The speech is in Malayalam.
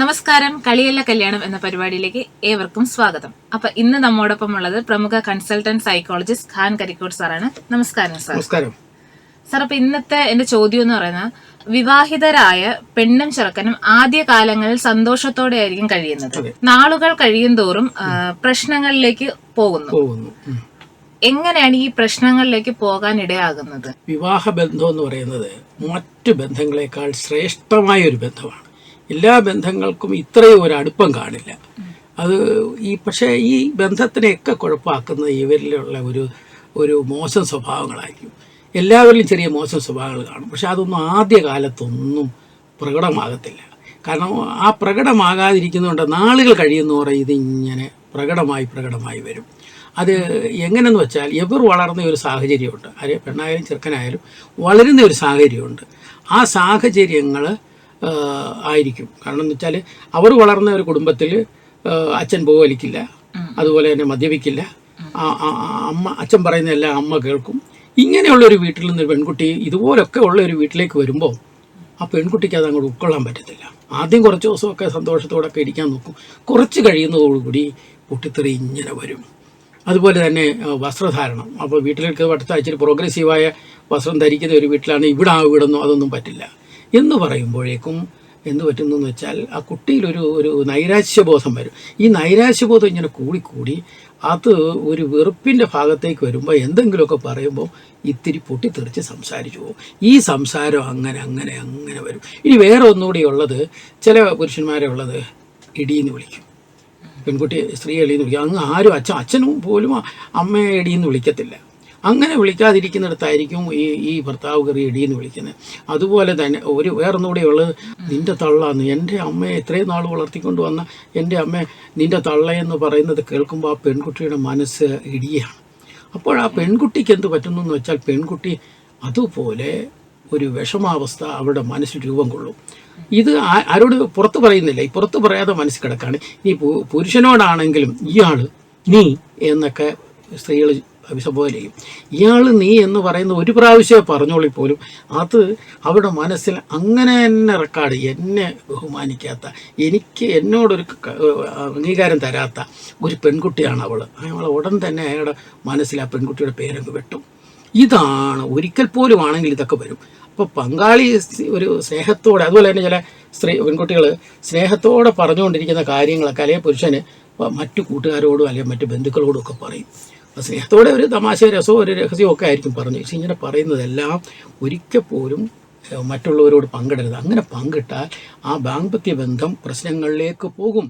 നമസ്കാരം. കളിയല്ല കല്യാണം എന്ന പരിപാടിയിലേക്ക് ഏവർക്കും സ്വാഗതം. അപ്പൊ ഇന്ന് നമ്മോടൊപ്പം ഉള്ളത് പ്രമുഖ കൺസൾട്ടന്റ് സൈക്കോളജിസ്റ്റ് ഖാൻ കരിക്കോട് സാറാണ്. നമസ്കാരം സാർ. നമസ്കാരം. സാർ അപ്പൊ ഇന്നത്തെ എന്റെ ചോദ്യം എന്ന് പറയുന്നത് വിവാഹിതരായ പെണ്ണും ചെറുക്കനും ആദ്യ കാലങ്ങളിൽ സന്തോഷത്തോടെ ആയിരിക്കും കഴിയുന്നത് നാളുകൾ കഴിയും തോറും പ്രശ്നങ്ങളിലേക്ക് പോകുന്നു. പോകുന്നു. എങ്ങനെയാണ് ഈ പ്രശ്നങ്ങളിലേക്ക് പോകാൻ ഇടയാകുന്നത് വിവാഹ ബന്ധം എന്ന് പറയുന്നത് മറ്റു ബന്ധങ്ങളെക്കാൾ ശ്രേഷ്ഠമായ ഒരു ബന്ധമാണ്. എല്ലാ ബന്ധങ്ങൾക്കും ഇത്രയും ഒരു അടുപ്പം കാണില്ല. അത് ഈ പക്ഷേ ഈ ബന്ധത്തിനെയൊക്കെ കുഴപ്പമാക്കുന്നത് ഇവരിലുള്ള ഒരു ഒരു മോശം സ്വഭാവങ്ങളായിരിക്കും. എല്ലാവരിലും ചെറിയ മോശം സ്വഭാവങ്ങൾ കാണും. പക്ഷെ അതൊന്നും ആദ്യ കാലത്തൊന്നും പ്രകടമാകത്തില്ല. കാരണം ആ പ്രകടമാകാതിരിക്കുന്നതുകൊണ്ട് നാളുകൾ കഴിയുന്നതോടെ ഇതിങ്ങനെ പ്രകടമായി പ്രകടമായി വരും. അത് എങ്ങനെയെന്ന് വെച്ചാൽ എവർ വളർന്ന ഒരു സാഹചര്യമുണ്ട്. അത് പെണ്ണായാലും ചെറുക്കനായാലും വളരുന്ന ഒരു സാഹചര്യമുണ്ട്. ആ സാഹചര്യങ്ങൾ ആയിരിക്കും. കാരണം എന്ന് വെച്ചാൽ അവർ വളർന്ന ഒരു കുടുംബത്തിൽ അച്ഛൻ പോകലിക്കില്ല അതുപോലെ തന്നെ മദ്യപിക്കില്ല. അമ്മ അച്ഛൻ പറയുന്ന എല്ലാം അമ്മ കേൾക്കും. ഇങ്ങനെയുള്ള ഒരു വീട്ടിൽ നിന്ന് ഒരു പെൺകുട്ടി ഇതുപോലൊക്കെ ഉള്ള ഒരു വീട്ടിലേക്ക് വരുമ്പോൾ ആ പെൺകുട്ടിക്ക് അത് അങ്ങോട്ട് ഉൾക്കൊള്ളാൻ പറ്റത്തില്ല. ആദ്യം കുറച്ച് ദിവസമൊക്കെ സന്തോഷത്തോടൊക്കെ ഇരിക്കാൻ നോക്കും. കുറച്ച് കഴിയുന്നതോടുകൂടി പൊട്ടിത്തെറി ഇങ്ങനെ വരും. അതുപോലെ തന്നെ വസ്ത്രധാരണം. അപ്പോൾ വീട്ടിലേക്ക് അടുത്ത ഇച്ചിരി പ്രോഗ്രസീവായ വസ്ത്രം ധരിക്കുന്ന ഒരു വീട്ടിലാണ് ഇവിടെ ആ വീടൊന്നും അതൊന്നും പറ്റില്ല. എന്ന് പറയുമ്പോഴേക്കും എന്ത് പറ്റുന്നതെന്ന് വെച്ചാൽ ആ കുട്ടിയിലൊരു ഒരു നൈരാശ്യബോധം വരും. ഈ നൈരാശ്യബോധം ഇങ്ങനെ കൂടിക്കൂടി അത് ഒരു വെറുപ്പിന്റെ ഭാഗത്തേക്ക് വരുമ്പോൾ എന്തെങ്കിലുമൊക്കെ പറയുമ്പോൾ ഇത്തിരി പൊട്ടിത്തെറിച്ച് സംസാരിച്ചു പോകും. ഈ സംസാരം അങ്ങനെ അങ്ങനെ അങ്ങനെ വരും. ഇനി വേറെ ഒന്നുകൂടി ഉള്ളത് ചില പുരുഷന്മാരെ ഉള്ളത് ഇടിയെന്ന് വിളിക്കും. പെൺകുട്ടി സ്ത്രീ എളിയെന്ന് വിളിക്കും. അങ്ങ് ആരും അച്ഛൻ അച്ഛനും പോലും അമ്മയെ ഇടിയെന്ന് വിളിക്കത്തില്ല. അങ്ങനെ വിളിക്കാതിരിക്കുന്നിടത്തായിരിക്കും ഈ ഈ ഭർത്താവ് ഇടി എന്ന് വിളിക്കുന്നത് അതുപോലെ തന്നെ ഒരു വേറൊന്നുകൂടെ ഉള്ളത് നിന്റെ തള്ളാന്ന് എന്റെ അമ്മയെ ഇത്രയും നാൾ വളർത്തിക്കൊണ്ട് വന്ന എന്റെ അമ്മ നിന്റെ തള്ളയെന്ന് പറയുന്നത് കേൾക്കുമ്പോൾ ആ പെൺകുട്ടിയുടെ മനസ്സ് ഇടിയാണ്. അപ്പോൾ ആ പെൺകുട്ടിക്ക് എന്ത് പറ്റുന്നു എന്ന് വെച്ചാൽ പെൺകുട്ടി അതുപോലെ ഒരു വിഷമാവസ്ഥ അവരുടെ മനസ്സിൽ രൂപം കൊള്ളും. ഇത് ആരോട് പുറത്ത് പറയുന്നില്ല. ഈ പുറത്ത് പറയാതെ മനസ്സിൽ കിടക്കാണ്. ഈ പുരുഷനോടാണെങ്കിലും ഇയാൾ നീ എന്നൊക്കെ സ്ത്രീകൾ അഭിസംബോധന ചെയ്യും ഇയാൾ നീ എന്ന് പറയുന്ന ഒരു പ്രാവശ്യമേ പറഞ്ഞോളി പോലും. അത് അവരുടെ മനസ്സിൽ അങ്ങനെ തന്നെ റെക്കാർഡ് എന്നെ ബഹുമാനിക്കാത്ത എനിക്ക് എന്നോടൊരു അംഗീകാരം തരാത്ത ഒരു പെൺകുട്ടിയാണ് അവൾ അയാൾ ഉടൻ തന്നെ അയാളുടെ മനസ്സിൽ ആ പെൺകുട്ടിയുടെ പേരങ്ങ് വെട്ടും. ഇതാണ് ഒരിക്കൽ പോലും ആണെങ്കിൽ ഇതൊക്കെ വരും. അപ്പോൾ പങ്കാളി ഒരു സ്നേഹത്തോടെ അതുപോലെ തന്നെ ചില സ്ത്രീ പെൺകുട്ടികൾ സ്നേഹത്തോടെ പറഞ്ഞുകൊണ്ടിരിക്കുന്ന കാര്യങ്ങളൊക്കെ അല്ലെങ്കിൽ പുരുഷന് മറ്റു കൂട്ടുകാരോടും അല്ലെങ്കിൽ മറ്റു ബന്ധുക്കളോടും ഒക്കെ പറയും. സ്നേഹത്തോടെ ഒരു തമാശ രസമോ ഒരു രഹസ്യമോ ഒക്കെ ആയിരിക്കും പറഞ്ഞു പക്ഷേ ഇങ്ങനെ പറയുന്നതെല്ലാം ഒരിക്കൽ പോലും മറ്റുള്ളവരോട് പങ്കിടരുത്. അങ്ങനെ പങ്കിട്ടാൽ ആ ദാമ്പത്യ ബന്ധം പ്രശ്നങ്ങളിലേക്ക് പോകും.